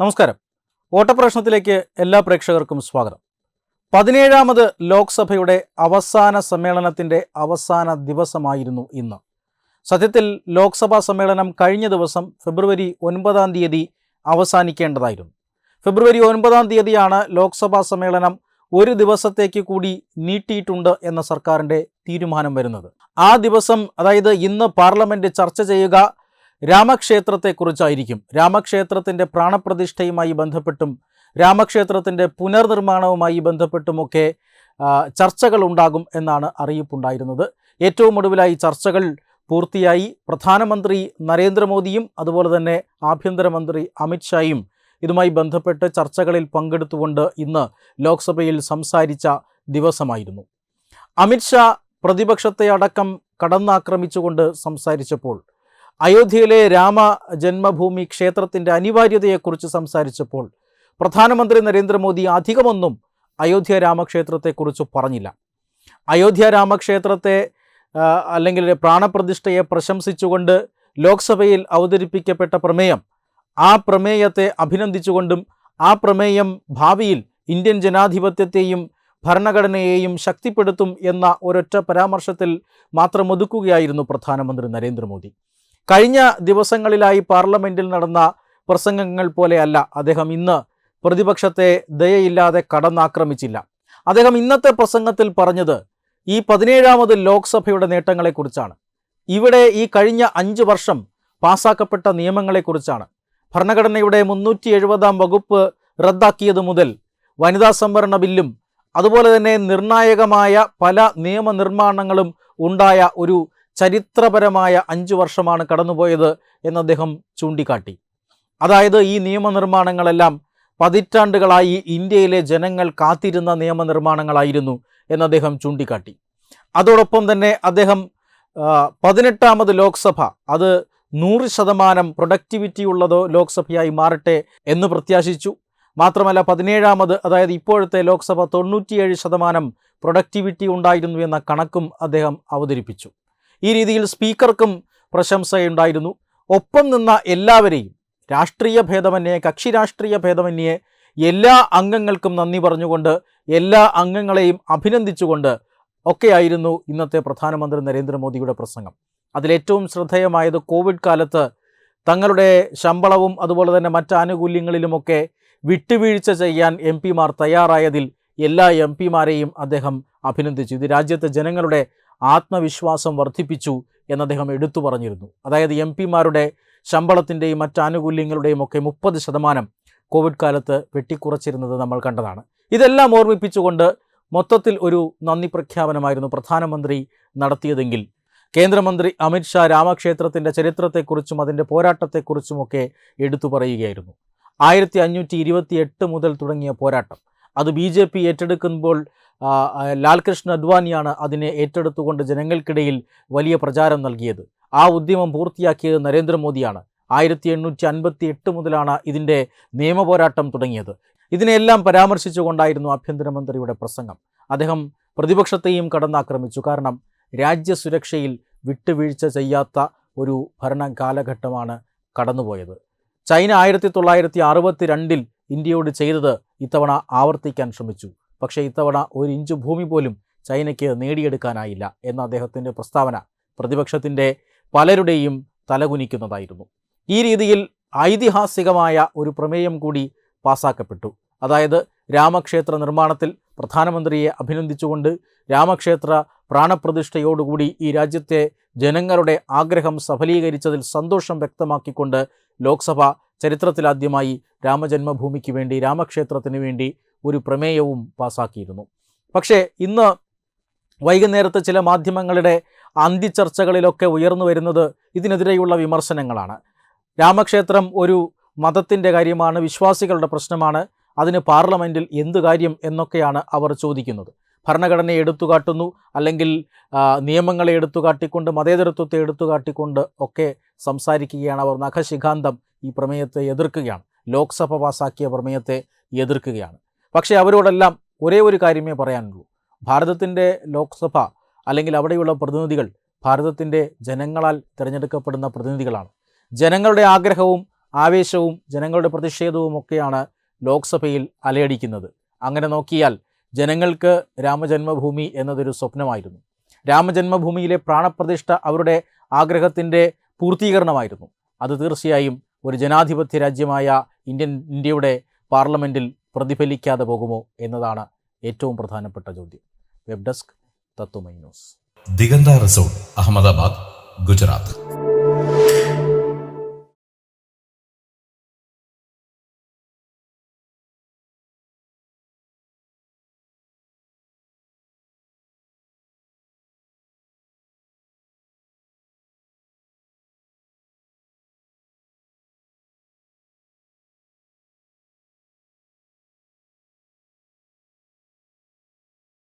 നമസ്കാരം. ഓട്ടപ്രശ്നത്തിലേക്ക് എല്ലാ പ്രേക്ഷകർക്കും സ്വാഗതം. പതിനേഴാമത് ലോക്സഭയുടെ അവസാന സമ്മേളനത്തിന്റെ അവസാന ദിവസമായിരുന്നു ഇന്ന്. സത്യത്തിൽ ലോക്സഭാ സമ്മേളനം കഴിഞ്ഞ ദിവസം ഫെബ്രുവരി ഒൻപതാം തീയതി അവസാനിക്കേണ്ടതായിരുന്നു. ഫെബ്രുവരി ഒൻപതാം തീയതിയാണ് ലോക്സഭാ സമ്മേളനം ഒരു ദിവസത്തേക്ക് കൂടി നീട്ടിയിട്ടുണ്ട് എന്ന സർക്കാരിന്റെ തീരുമാനം വരുന്നത്. ആ ദിവസം അതായത് ഇന്ന് പാർലമെന്റ് ചർച്ച ചെയ്യുക രാമക്ഷേത്രത്തെക്കുറിച്ചായിരിക്കും. രാമക്ഷേത്രത്തിന്റെ പ്രാണപ്രതിഷ്ഠയുമായി ബന്ധപ്പെട്ടും രാമക്ഷേത്രത്തിന്റെ പുനർനിർമ്മാണവുമായി ബന്ധപ്പെട്ടുമൊക്കെ ചർച്ചകൾ ഉണ്ടാകും എന്നാണ് അറിയിപ്പുണ്ടായിരുന്നത്. ഏറ്റവും ഒടുവിലായി ചർച്ചകൾ പൂർത്തിയായി. പ്രധാനമന്ത്രി നരേന്ദ്രമോദിയും അതുപോലെ തന്നെ ആഭ്യന്തരമന്ത്രി അമിത്ഷായും ഇതുമായി ബന്ധപ്പെട്ട് ചർച്ചകളിൽ പങ്കെടുത്തുകൊണ്ട് ഇന്ന് ലോക്സഭയിൽ സംസാരിച്ച ദിവസമായിരുന്നു. അമിത്ഷാ പ്രതിപക്ഷത്തെ അടക്കം കടന്നാക്രമിച്ചുകൊണ്ട് സംസാരിച്ചപ്പോൾ അയോധ്യയിലെ രാമ ജന്മഭൂമി ക്ഷേത്രത്തിന്റെ അനിവാര്യതയെക്കുറിച്ച് സംസാരിച്ചപ്പോൾ പ്രധാനമന്ത്രി നരേന്ദ്രമോദി അധികമൊന്നും അയോധ്യ രാമക്ഷേത്രത്തെക്കുറിച്ച് പറഞ്ഞില്ല. അയോധ്യ രാമക്ഷേത്രത്തെ അല്ലെങ്കിൽ പ്രാണപ്രതിഷ്ഠയെ പ്രശംസിച്ചുകൊണ്ട് ലോക്സഭയിൽ അവതരിപ്പിക്കപ്പെട്ട പ്രമേയം ആ പ്രമേയത്തെ അഭിനന്ദിച്ചുകൊണ്ടും ആ പ്രമേയം ഭാവിയിൽ ഇന്ത്യൻ ജനാധിപത്യത്തെയും ഭരണഘടനയെയും ശക്തിപ്പെടുത്തും എന്ന ഒരൊറ്റ പരാമർശത്തിൽ മാത്രം ഒതുക്കുകയായിരുന്നു പ്രധാനമന്ത്രി നരേന്ദ്രമോദി. കഴിഞ്ഞ ദിവസങ്ങളിലായി പാർലമെന്റിൽ നടന്ന പ്രസംഗങ്ങൾ പോലെയല്ല അദ്ദേഹം ഇന്ന് പ്രതിപക്ഷത്തെ ദയയില്ലാതെ കടന്നാക്രമിച്ചില്ല. അദ്ദേഹം ഇന്നത്തെ പ്രസംഗത്തിൽ പറഞ്ഞത് ഈ പതിനേഴാമത് ലോക്സഭയുടെ നേട്ടങ്ങളെക്കുറിച്ചാണ്. ഇവിടെ ഈ കഴിഞ്ഞ അഞ്ച് വർഷം പാസാക്കപ്പെട്ട നിയമങ്ങളെക്കുറിച്ചാണ്. ഭരണഘടനയുടെ മുന്നൂറ്റി എഴുപതാം വകുപ്പ് റദ്ദാക്കിയത് മുതൽ വനിതാ സംവരണ ബില്ലും അതുപോലെ തന്നെ നിർണായകമായ പല നിയമനിർമ്മാണങ്ങളും ഉണ്ടായ ഒരു ചരിത്രപരമായ അഞ്ചു വർഷമാണ് കടന്നുപോയത് എന്ന് അദ്ദേഹം ചൂണ്ടിക്കാട്ടി. അതായത് ഈ നിയമനിർമ്മാണങ്ങളെല്ലാം പതിറ്റാണ്ടുകളായി ഇന്ത്യയിലെ ജനങ്ങൾ കാത്തിരുന്ന നിയമനിർമ്മാണങ്ങളായിരുന്നു എന്ന് അദ്ദേഹം ചൂണ്ടിക്കാട്ടി. അതോടൊപ്പം തന്നെ അദ്ദേഹം പതിനെട്ടാമത് ലോക്സഭ അത് നൂറ് ശതമാനം പ്രൊഡക്ടിവിറ്റി ഉള്ളതോ ലോക്സഭയായി മാറട്ടെ എന്ന് പ്രത്യാശിച്ചു. മാത്രമല്ല പതിനേഴാമത് അതായത് ഇപ്പോഴത്തെ ലോക്സഭ തൊണ്ണൂറ്റിയേഴ് ശതമാനം പ്രൊഡക്ടിവിറ്റി ഉണ്ടായിരുന്നു എന്ന കണക്കും അദ്ദേഹം അവതരിപ്പിച്ചു. ഈ രീതിയിൽ സ്പീക്കർക്കും പ്രശംസയുണ്ടായിരുന്നു. ഒപ്പം നിന്ന എല്ലാവരെയും രാഷ്ട്രീയ ഭേദമന്യേ കക്ഷി രാഷ്ട്രീയ ഭേദമന്യേ എല്ലാ അംഗങ്ങൾക്കും നന്ദി പറഞ്ഞുകൊണ്ട് എല്ലാ അംഗങ്ങളെയും അഭിനന്ദിച്ചുകൊണ്ട് ഒക്കെയായിരുന്നു ഇന്നത്തെ പ്രധാനമന്ത്രി നരേന്ദ്രമോദിയുടെ പ്രസംഗം. അതിലേറ്റവും ശ്രദ്ധേയമായത് കോവിഡ് കാലത്ത് തങ്ങളുടെ ശമ്പളവും അതുപോലെ തന്നെ മറ്റ് ആനുകൂല്യങ്ങളിലുമൊക്കെ വിട്ടുവീഴ്ച ചെയ്യാൻ എം പിമാർ തയ്യാറായതിൽ എല്ലാ എം പിമാരെയും അദ്ദേഹം അഭിനന്ദിച്ചു. ഇത് രാജ്യത്തെ ജനങ്ങളുടെ ആത്മവിശ്വാസം വർദ്ധിപ്പിച്ചു എന്ന് അദ്ദേഹം എടുത്തു പറഞ്ഞിരുന്നു. അതായത് എം പിമാരുടെ ശമ്പളത്തിന്റെയും മറ്റ് ആനുകൂല്യങ്ങളുടെയും ഒക്കെ മുപ്പത് ശതമാനം കോവിഡ് കാലത്ത് വെട്ടിക്കുറച്ചിരുന്നത് നമ്മൾ കണ്ടതാണ്. ഇതെല്ലാം ഓർമ്മിപ്പിച്ചുകൊണ്ട് മൊത്തത്തിൽ ഒരു നന്ദി പ്രഖ്യാപനമായിരുന്നു പ്രധാനമന്ത്രി നടത്തിയതെങ്കിൽ. കേന്ദ്രമന്ത്രി അമിത്ഷാ രാമക്ഷേത്രത്തിന്റെ ചരിത്രത്തെക്കുറിച്ചും അതിന്റെ പോരാട്ടത്തെക്കുറിച്ചുമൊക്കെ എടുത്തു പറയുകയായിരുന്നു. ആയിരത്തി അഞ്ഞൂറ്റി മുതൽ തുടങ്ങിയ പോരാട്ടം. അത് ബി ജെ പി ഏറ്റെടുക്കുമ്പോൾ ലാൽകൃഷ്ണ അദ്വാനിയാണ് അതിനെ ഏറ്റെടുത്തുകൊണ്ട് ജനങ്ങൾക്കിടയിൽ വലിയ പ്രചാരം നൽകിയത്. ആ ഉദ്യമം പൂർത്തിയാക്കിയത് നരേന്ദ്രമോദിയാണ്. ആയിരത്തി എണ്ണൂറ്റി അൻപത്തി എട്ട് മുതലാണ് ഇതിന്റെ നിയമപോരാട്ടം തുടങ്ങിയത്. ഇതിനെല്ലാം പരാമർശിച്ചുകൊണ്ടായിരുന്നു ആഭ്യന്തരമന്ത്രിയുടെ പ്രസംഗം. അദ്ദേഹം പ്രതിപക്ഷത്തെയും കടന്നാക്രമിച്ചു. കാരണം രാജ്യസുരക്ഷയിൽ വിട്ടുവീഴ്ച ചെയ്യാത്ത ഒരു ഭരണ കാലഘട്ടമാണ് കടന്നുപോയത്. ചൈന ആയിരത്തി തൊള്ളായിരത്തി അറുപത്തി രണ്ടിൽ ഇന്ത്യയോട് ചെയ്തത് ഇത്തവണ ആവർത്തിക്കാൻ ശ്രമിച്ചു. പക്ഷേ ഇത്തവണ ഒരു ഇഞ്ച് ഭൂമി പോലും ചൈനയ്ക്ക് നേടിയെടുക്കാനായില്ല എന്ന അദ്ദേഹത്തിന്റെ പ്രസ്താവന പ്രതിപക്ഷത്തിന്റെ പലരുടെയും തലകുനിക്കുന്നതായിരുന്നു. ഈ രീതിയിൽ ഐതിഹാസികമായ ഒരു പ്രമേയം കൂടി പാസാക്കപ്പെട്ടു. അതായത് രാമക്ഷേത്ര നിർമ്മാണത്തിൽ പ്രധാനമന്ത്രിയെ അഭിനന്ദിച്ചുകൊണ്ട് രാമക്ഷേത്ര പ്രാണപ്രതിഷ്ഠയോടുകൂടി ഈ രാജ്യത്തെ ജനങ്ങളുടെ ആഗ്രഹം സഫലീകരിച്ചതിൽ സന്തോഷം വ്യക്തമാക്കിക്കൊണ്ട് ലോക്സഭ ചരിത്രത്തിലാദ്യമായി രാമജന്മഭൂമിക്ക് വേണ്ടി രാമക്ഷേത്രത്തിന് വേണ്ടി ഒരു പ്രമേയവും പാസാക്കിയിരുന്നു. പക്ഷേ ഇന്ന് വൈകുന്നേരത്തെ ചില മാധ്യമങ്ങളുടെ അന്തിച്ചർച്ചകളിലൊക്കെ ഉയർന്നു വരുന്നത് ഇതിനെതിരെയുള്ള വിമർശനങ്ങളാണ്. രാമക്ഷേത്രം ഒരു മതത്തിന്റെ കാര്യമാണ് വിശ്വാസികളുടെ പ്രശ്നമാണ് അതിന് പാർലമെന്റിൽ എന്തു കാര്യം എന്നൊക്കെയാണ് അവർ ചോദിക്കുന്നത്. ഭരണഘടനയെ എടുത്തു എടുത്തുകാട്ടുന്നു അല്ലെങ്കിൽ നിയമങ്ങളെ എടുത്തു കാട്ടിക്കൊണ്ട് മതേതരത്വത്തെ എടുത്തു കാട്ടിക്കൊണ്ട് ഒക്കെ സംസാരിക്കുകയാണ് അവർ. നഖശിഖാന്തം ഈ പ്രമേയത്തെ എതിർക്കുകയാണ്. ലോക്സഭ പാസാക്കിയ പ്രമേയത്തെ എതിർക്കുകയാണ്. പക്ഷേ അവരോടെല്ലാം ഒരേ ഒരു കാര്യമേ പറയാനുള്ളൂ. ഭാരതത്തിന്റെ ലോക്സഭ അല്ലെങ്കിൽ അവിടെയുള്ള പ്രതിനിധികൾ ഭാരതത്തിന്റെ ജനങ്ങളാൽ തിരഞ്ഞെടുക്കപ്പെടുന്ന പ്രതിനിധികളാണ്. ജനങ്ങളുടെ ആഗ്രഹവും ആവേശവും ജനങ്ങളുടെ പ്രതിഷേധവും ഒക്കെയാണ് ലോക്സഭയിൽ അലയടിക്കുന്നത്. അങ്ങനെ നോക്കിയാൽ ജനങ്ങൾക്ക് രാമജന്മഭൂമി എന്നതൊരു സ്വപ്നമായിരുന്നു. രാമജന്മഭൂമിയിലെ പ്രാണപ്രതിഷ്ഠ അവരുടെ ആഗ്രഹത്തിന്റെ പൂർത്തീകരണമായിരുന്നു. അത് തീർച്ചയായും ഒരു ജനാധിപത്യ രാജ്യമായ ഇന്ത്യൻ ഇന്ത്യയുടെ പാർലമെന്റിൽ പ്രതിഫലിക്കാതെ പോകുമോ എന്നതാണ് ഏറ്റവും പ്രധാനപ്പെട്ട ചോദ്യം. Web desk Tatvamayi news. Diganta resort Ahmedabad Gujarat.